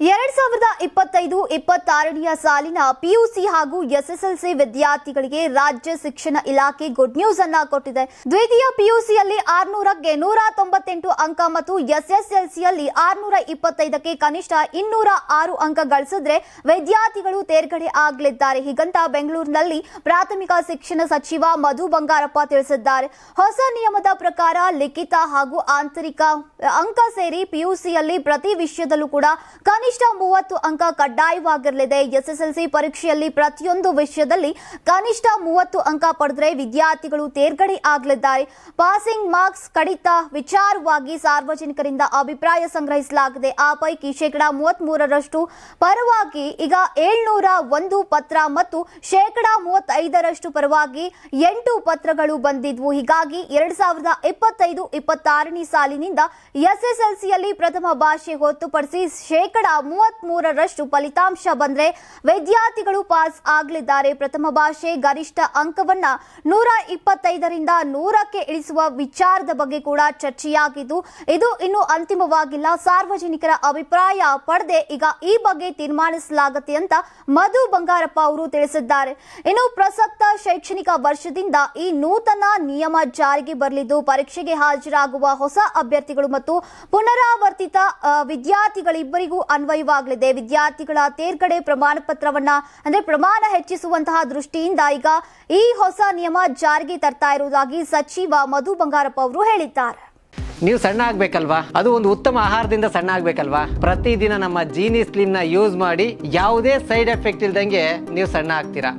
ಎರಡ್ ಸಾವಿರದ ಇಪ್ಪತ್ತೈದು ಇಪ್ಪತ್ತಾರನೆಯ ಸಾಲಿನ ಪಿಯುಸಿ ಹಾಗೂ ಎಸ್ಎಸ್ಎಲ್ಸಿ ವಿದ್ಯಾರ್ಥಿಗಳಿಗೆ ರಾಜ್ಯ ಶಿಕ್ಷಣ ಇಲಾಖೆ ಗುಡ್ ನ್ಯೂಸ್ ಅನ್ನ ಕೊಟ್ಟಿದೆ. ದ್ವಿತೀಯ ಪಿಯುಸಿಯಲ್ಲಿ ಆರ್ನೂರಕ್ಕೆ ನೂರ ತೊಂಬತ್ತೆಂಟು ಅಂಕ ಮತ್ತು ಎಸ್ಎಸ್ಎಲ್ಸಿಯಲ್ಲಿ ಆರ್ನೂರ ಇಪ್ಪತ್ತೈದಕ್ಕೆ ಕನಿಷ್ಠ ಇನ್ನೂರ ಆರು ಅಂಕ ಗಳಿಸಿದ್ರೆ ವಿದ್ಯಾರ್ಥಿಗಳು ತೇರ್ಗಡೆ ಆಗಲಿದ್ದಾರೆ. ಹೀಗಂತ ಬೆಂಗಳೂರಿನಲ್ಲಿ ಪ್ರಾಥಮಿಕ ಶಿಕ್ಷಣ ಸಚಿವ ಮಧು ಬಂಗಾರಪ್ಪ ತಿಳಿಸಿದ್ದಾರೆ. ಹೊಸ ನಿಯಮದ ಪ್ರಕಾರ ಲಿಖಿತ ಹಾಗೂ ಆಂತರಿಕ ಅಂಕ ಸೇರಿ ಪಿಯುಸಿಯಲ್ಲಿ ಪ್ರತಿ ವಿಷಯದಲ್ಲೂ ಕೂಡ ಕನಿಷ್ಠ ಮೂವತ್ತು ಅಂಕ ಕಡ್ಡಾಯವಾಗಿರಲಿದೆ. ಎಸ್ಎಸ್ಎಲ್ಸಿ ಪರೀಕ್ಷೆಯಲ್ಲಿ ಪ್ರತಿಯೊಂದು ವಿಷಯದಲ್ಲಿ ಕನಿಷ್ಠ ಮೂವತ್ತು ಅಂಕ ಪಡೆದರೆ ವಿದ್ಯಾರ್ಥಿಗಳು ತೇರ್ಗಡೆ ಆಗಲಿದ್ದಾರೆ. ಪಾಸಿಂಗ್ ಮಾರ್ಕ್ಸ್ ಕಡಿತ ವಿಚಾರವಾಗಿ ಸಾರ್ವಜನಿಕರಿಂದ ಅಭಿಪ್ರಾಯ ಸಂಗ್ರಹಿಸಲಾಗಿದೆ. ಆ ಪೈಕಿ ಶೇಕಡಾ ಮೂವತ್ತ್ ಮೂರರಷ್ಟು ಪರವಾಗಿ ಈಗ ಏಳ್ನೂರ ಒಂದು ಪತ್ರ ಮತ್ತು ಶೇಕಡಾ ಮೂವತ್ತೈದರಷ್ಟು ಪರವಾಗಿ ಎಂಟು ಪತ್ರಗಳು ಬಂದಿದ್ವು. ಹೀಗಾಗಿ ಎರಡ್ ಸಾವಿರದ ಇಪ್ಪತ್ತೈದು, ಇಪ್ಪತ್ತಾರನೇ ಸಾಲಿನಿಂದ ಎಸ್ಎಸ್ಎಲ್ಸಿಯಲ್ಲಿ ಪ್ರಥಮ ಭಾಷೆ ಹೊರತುಪಡಿಸಿ ಶೇಕಡಾ ಮೂವತ್ತ್ ಮೂರರಷ್ಟು ಫಲಿತಾಂಶ ಬಂದ್ರೆ ವಿದ್ಯಾರ್ಥಿಗಳು ಪಾಸ್ ಆಗಲಿದ್ದಾರೆ. ಪ್ರಥಮ ಭಾಷೆ ಗರಿಷ್ಠ ಅಂಕವನ್ನ ನೂರ ಇಪ್ಪತ್ತೈದರಿಂದ ನೂರಕ್ಕೆ ಇಳಿಸುವ ವಿಚಾರದ ಬಗ್ಗೆ ಕೂಡ ಚರ್ಚೆಯಾಗಿದ್ದು, ಇದು ಇನ್ನು ಅಂತಿಮವಾಗಿಲ್ಲ. ಸಾರ್ವಜನಿಕರ ಅಭಿಪ್ರಾಯ ಪಡೆದೆ ಈಗ ಈ ಬಗ್ಗೆ ತೀರ್ಮಾನಿಸಲಾಗುತ್ತೆ ಅಂತ ಮಧು ಬಂಗಾರಪ್ಪ ಅವರು ತಿಳಿಸಿದ್ದಾರೆ. ಇನ್ನು ಪ್ರಸಕ್ತ ಶೈಕ್ಷಣಿಕ ವರ್ಷದಿಂದ ಈ ನೂತನ ನಿಯಮ ಜಾರಿಗೆ ಬರಲಿದ್ದು, ಪರೀಕ್ಷೆಗೆ ಹಾಜರಾಗುವ ಹೊಸ ಅಭ್ಯರ್ಥಿಗಳು ಮತ್ತು ಪುನರಾವರ್ತಿತ ವಿದ್ಯಾರ್ಥಿಗಳಿಬ್ಬರಿಗೂ ವಿದ್ಯಾರ್ಥಿಗಳಿಬ್ಬರಿಗೂ ಅನ್ವಯವಾಗಲಿದೆ. ವಿದ್ಯಾರ್ಥಿಗಳ ತೇರ್ಗಡೆ ಪ್ರಮಾಣ ಪತ್ರವನ್ನ ಅಂದ್ರೆ ಪ್ರಮಾಣ ಹೆಚ್ಚಿಸುವಂತಹ ದೃಷ್ಟಿಯಿಂದ ಈಗ ಈ ಹೊಸ ನಿಯಮ ಜಾರಿಗೆ ತರ್ತಾ ಇರುವುದಾಗಿ ಸಚಿವ ಮಧು ಬಂಗಾರಪ್ಪ ಅವರು ಹೇಳಿದ್ದಾರೆ. ನೀವು ಸಣ್ಣ ಆಗ್ಬೇಕಲ್ವಾ? ಅದು ಒಂದು ಉತ್ತಮ ಆಹಾರದಿಂದ ಸಣ್ಣ ಆಗ್ಬೇಕಲ್ವಾ? ಪ್ರತಿದಿನ ನಮ್ಮ ಜೀನಿ ಸ್ಲಿಮ್ನ ಯೂಸ್ ಮಾಡಿ ಯಾವುದೇ ಸೈಡ್ ಎಫೆಕ್ಟ್ ಇಲ್ದಂಗೆ ನೀವು ಸಣ್ಣ ಆಗ್ತೀರಾ?